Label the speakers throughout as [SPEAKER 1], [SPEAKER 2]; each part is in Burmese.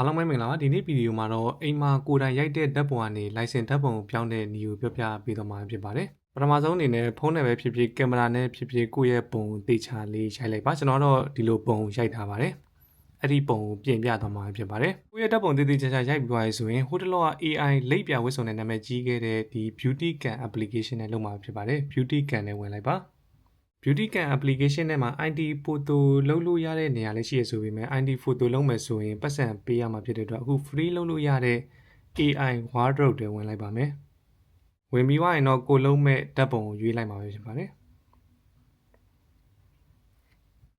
[SPEAKER 1] အားလုံးပဲမင်္ဂလာပါဒီနေ့ဗီဒီယိုမှာတော့အိမ်မှာကိုယ်တိုင်ရိုက်တဲ့ဓာတ်ပုံကနေ license ဓာတ်ပုံကိုပြောင်းတဲ့နည်းကိုပြောပြပေးသွားမှာဖြစ်ပါတယ်ပထမဆုံးအနေနဲ့ဖုန်းနဲ့ပဲဖြစ်ဖြစ်ကင်မရာနဲ့ဖြစ်ဖြစ်ကိုယ့်ရဲ့ပုံကိုတေချာလေးရိုက်လိုက်ပါကျွန်တော်တော့ဒီလိုပုံကိုရိုက်ထားပါတယ်အဲ့ဒီပုံကိုပြင်ပြသွားမှာဖြစ်ပါတယ်ကိုယ့်ရဲ့ဓာတ်ပုံတေးသေးချာချာရိုက်ပြီးသွားရဆိုရင်ဟိုတလောက AI လိပ်ပြဝတ်စုံတဲ့နာမည်ကြီးခဲ့တဲ့ဒီ Beauty Can application နဲ့လုပ်မှာဖြစ်ပါတယ် Beauty Can နဲ့ဝင်လိုက်ပါ Beauty Can application ထဲမှာ ID photo လုပ်လို့ရတဲ့နေရာလေးရှိရဆိုပေမဲ့ ID photo လုပ်မယ်ဆိုရင်ပတ်စံပေးရမှာဖြစ်တဲ့အတွက်အခု free လုပ်လို့ရတဲ့ AI wardrobe တွေဝင်လိုက်ပါမယ်။ဝင်ပြီးွားရင်တော့ကိုလုံးမဲ့ဓာတ်ပုံကိုရွေးလိုက်မှာပဲဖြစ်ပါတယ်။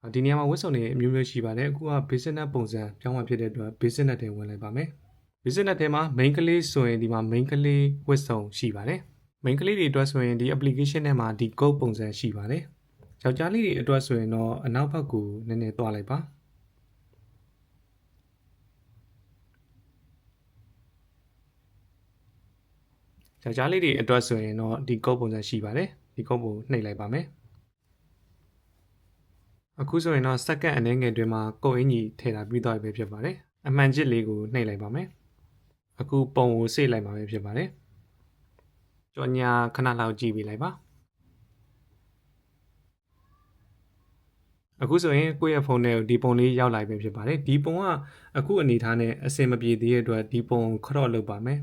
[SPEAKER 1] အော်ဒီနေရာမှာဝတ်စုံတွေအမျိုးမျိုးရှိပါတယ်။အခုက business ပုံစံပြောင်းမှဖြစ်တဲ့အတွက် business တွေဝင်လိုက်ပါမယ်။ business ထဲမှာ main ကလေးဆိုရင်ဒီမှာ main ကလေးဝတ်စုံရှိပါတယ်။ main ကလေးတွေအတွက်ဆိုရင်ဒီ application ထဲမှာဒီ code ပုံစံရှိပါတယ်။ ယောက်ျားလေးတွေအတွက်ဆိုရင်တော့အနောက်ဘက်ကိုနည်းနည်းသွားလိုက်ပါယောက်ျားလေးတွေအတွက်ဆိုရင်တော့ဒီကုတ်ပုံစံရှိပါတယ်ဒီကုတ်ပုံနှိပ်လိုက်ပါမယ်အခုဆိုရင်တော့စက္ကန့်အနည်းငယ်တွင်မှာကုတ်အင်ကြီးထည့်တာပြီးသွားပြီဖြစ်ပါတယ်အမှန်ချစ်လေးကိုနှိပ်လိုက်ပါမယ်အခုပုံကိုစေ့လိုက်ပါပဲဖြစ်ပါတယ်ကြော်ညာခဏလောက်ကြည့်ပြီးလိုက်ပါ အခုဆိုရင်ကိုယ့်ရဲ့ဖုန်းထဲကိုဒီပုံလေးရောက်လာပြီဖြစ်ပါတယ်ဒီပုံကအခုအနေထားနဲ့အဆင်မပြေသေးတဲ့အတွက်ဒီပုံခရော့လုပ်ပါမယ်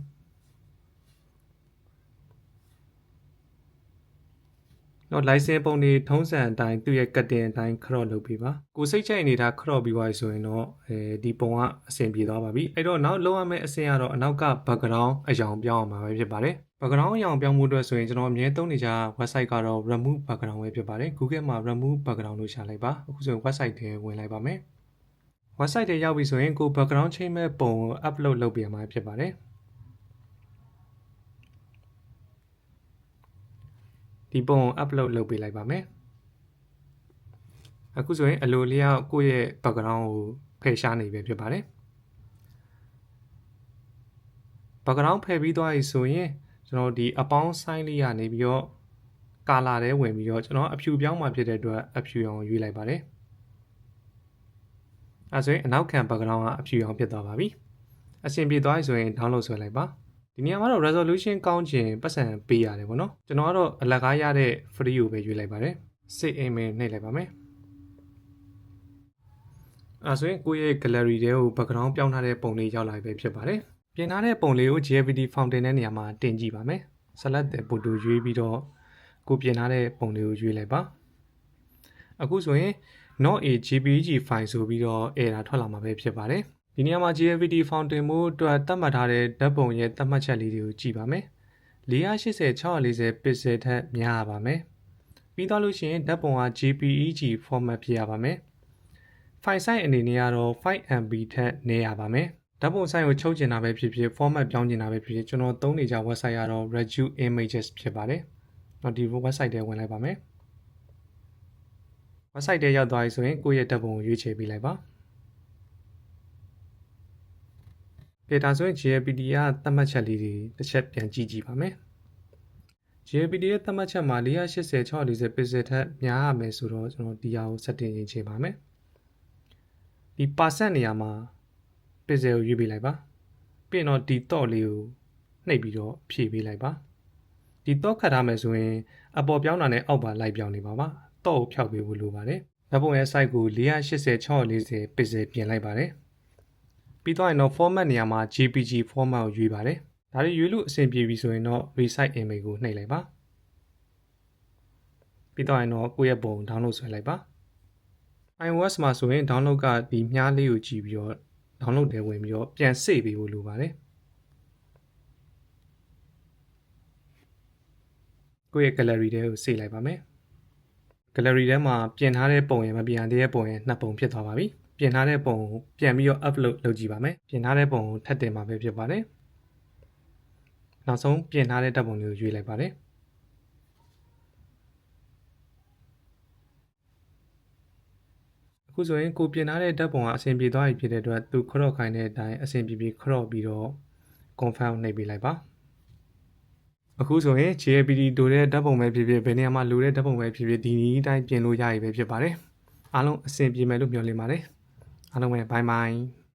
[SPEAKER 1] တော့ license ပုံတွေထုံးစံအတိုင်းသူ့ရဲ့ကတ်တင်အတိုင်းခရော့လုပ်ပြီးပါကိုစိတ်ချိုက်နေတာခရော့ပြီးသွားပြီဆိုရင်တော့အဲဒီပုံကအဆင်ပြေသွားပါပြီအဲ့တော့နောက်လုံးရမယ့်အဆင့်ကတော့အနောက်က background အယောင်ပြောင်းအောင်ပါပဲဖြစ်ပါတယ် background အယောင်ပြောင်းမှုအတွက်ဆိုရင်ကျွန်တော်အမြဲသုံးနေကြ website ကတော့ remove background ပဲဖြစ်ပါတယ် Google မှာ remove background လို့ရှာလိုက်ပါအခုဆိုရင် website ထဲဝင်လိုက်ပါမယ် website ထဲရောက်ပြီဆိုရင်ကို background ချိန်မဲ့ပုံကို upload လုပ်ပြမှာဖြစ်ပါတယ်ဒီပုံကို upload လုပ်ပေးလိုက်ပါမယ်အခုဆိုရင်အလိုလျောက်ကိုယ့်ရဲ့ background ကိုဖယ်ရှားနေပြီဖြစ်ပါတယ် background ဖယ်ပြီးသွားပြီဆိုရင် ကျွန်တော်ဒီအပေါင်းဆိုင်လေးကနေပြီးတော့ကာလာထဲဝင်ပြီးတော့ကျွန်တော်အဖြူပြောင်းမှဖြစ်တဲ့အတွက်အဖြူအောင်ရွေးလိုက်ပါတယ်အဲဆိုရင်အနောက်ခံ background ကအဖြူအောင်ဖြစ်သွားပါပြီအဆင်ပြေသွားပြီဆိုရင် download ဆွဲလိုက်ပါဒီနေရာမှာတော့ resolution ကောင်းခြင်းပတ်စံပေးရတယ်ပေါ့နော်ကျွန်တော်ကတော့အလကားရတဲ့ free ကိုပဲရွေးလိုက်ပါတယ် save image နှိပ်လိုက်ပါမယ်အဲဆိုရင်ကိုယ့်ရဲ့ gallery ထဲကို background ပြောင်းထားတဲ့ပုံလေးရောက်လာပြီဖြစ်ပါတယ် ပြင်ထားတဲ့ပုံလေးကို JPD Fountain တဲ့နေရာမှာတင်ကြည့်ပါမယ် select တဲ့ photo ရွေးပြီးတော့ကိုပြင်ထားတဲ့ပုံလေးကိုရွေးလိုက်ပါအခုဆိုရင် not a jpeg file ဆိုပြီးတော့ error ထွက်လာမှာပဲဖြစ်ပါတယ်ဒီနေရာမှာ JPD Fountain မို့အတွက်သတ်မှတ်ထားတဲ့ဓာတ်ပုံရဲ့သတ်မှတ်ချက်လေးတွေကိုကြည့်ပါမယ်480 640 pixel ထက်များပါမယ်ပြီးတော့လို့ရှိရင်ဓာတ်ပုံက JPEG format ဖြစ်ရပါမယ် file size အနေနဲ့ကတော့ 5MB ထက်နည်းရပါမယ် ဓာတ်ပုံဆိုင်ကိုချုပ်ကျင်တာပဲဖြစ်ဖြစ် format ပြောင်းကျင်တာပဲဖြစ်ဖြစ်ကျွန်တော်သုံးနေကြ website ကတော့ Reju Images ဖြစ်ပါတယ်။တော့ဒီ website ထဲဝင်လိုက်ပါမယ်။ website ထဲရောက်သွားပြီဆိုရင်ကိုယ့်ရဲ့ဓာတ်ပုံကိုရွေးချယ်ပေးလိုက်ပါ။ကဲဒါဆိုရင် JPD ကသတ်မှတ်ချက်လေးတွေတစ်ချက်ပြန်ကြည့်ကြည့်ပါမယ်။ JPD ရဲ့သတ်မှတ်ချက်မှာ480 640 pixel ထက်များရမယ်ဆိုတော့ကျွန်တော်ဒီဟာကို setting ရင်ချိန်ပါမယ်။ဒီ percent နေရာမှာ pixel ကိုရွေးပေးလိုက်ပါပြီးရင်တော့ဒီ thought လေးကိုနှိပ်ပြီးတော့ဖြည့်ပေးလိုက်ပါဒီ thought ခတ်ထားမယ်ဆိုရင်အပေါ်ပြောင်းတာနဲ့အောက်ပါလိုက်ပြောင်းနေပါပါ thought ကိုဖျောက်ပေးဖို့လိုပါတယ်ဓာတ်ပုံရဲ့ site ကို480 640 pixel ပြင်လိုက်ပါတယ်ပြီးတော့ရင်တော့ format နေရာမှာ JPG format ကိုရွေးပါတယ်ဒါတွေရွေးလို့အဆင်ပြေပြီဆိုရင်တော့ resize image ကိုနှိပ်လိုက်ပါပြီးတော့ရင်တော့ကိုယ့်ရဲ့ပုံ download ဆွဲလိုက်ပါ iOS မှာဆိုရင် download ကဒီမြားလေးကိုကြည့်ပြီးတော့ download ထဲဝင်ပြီးတော့ပြန်စေ့ပေးဖို့လိုပါတယ်ကိုယ့်ရဲ့ gallery ထဲကိုစေ့လိုက်ပါမယ် gallery ထဲမှာပြင်ထားတဲ့ပုံရယ်မပြင်သေးတဲ့ပုံရယ်နှစ်ပုံဖြစ်သွားပါပြီပြင်ထားတဲ့ပုံကိုပြန်ပြီးတော့ upload လုပ်ကြည့်ပါမယ်ပြင်ထားတဲ့ပုံကိုထပ်တင်ပါပဲဖြစ်ပါတယ်နောက်ဆုံးပြင်ထားတဲ့ဓာတ်ပုံလေးကိုရွေးလိုက်ပါတယ် ခုဆိုရင်ကိုပြင်ထားတဲ့ဓာတ်ပုံကအဆင်ပြေသွားပြီဖြစ်တဲ့အတွက်သူခရော့ခိုင်းတဲ့အတိုင်းအဆင်ပြေပြေခရော့ပြီးတော့ confirm နှိပ်ပေးလိုက်ပါအခုဆိုရင် JPD တို့တဲ့ဓာတ်ပုံပဲဖြစ်ဖြစ်ဘယ်နေရာမှာလိုတဲ့ဓာတ်ပုံပဲဖြစ်ဖြစ်ဒီနည်းတိုင်းပြင်လို့ရပြီပဲဖြစ်ပါတယ်အားလုံးအဆင်ပြေမယ်လို့မျှော်လင့်ပါတယ်အားလုံးပဲ bye bye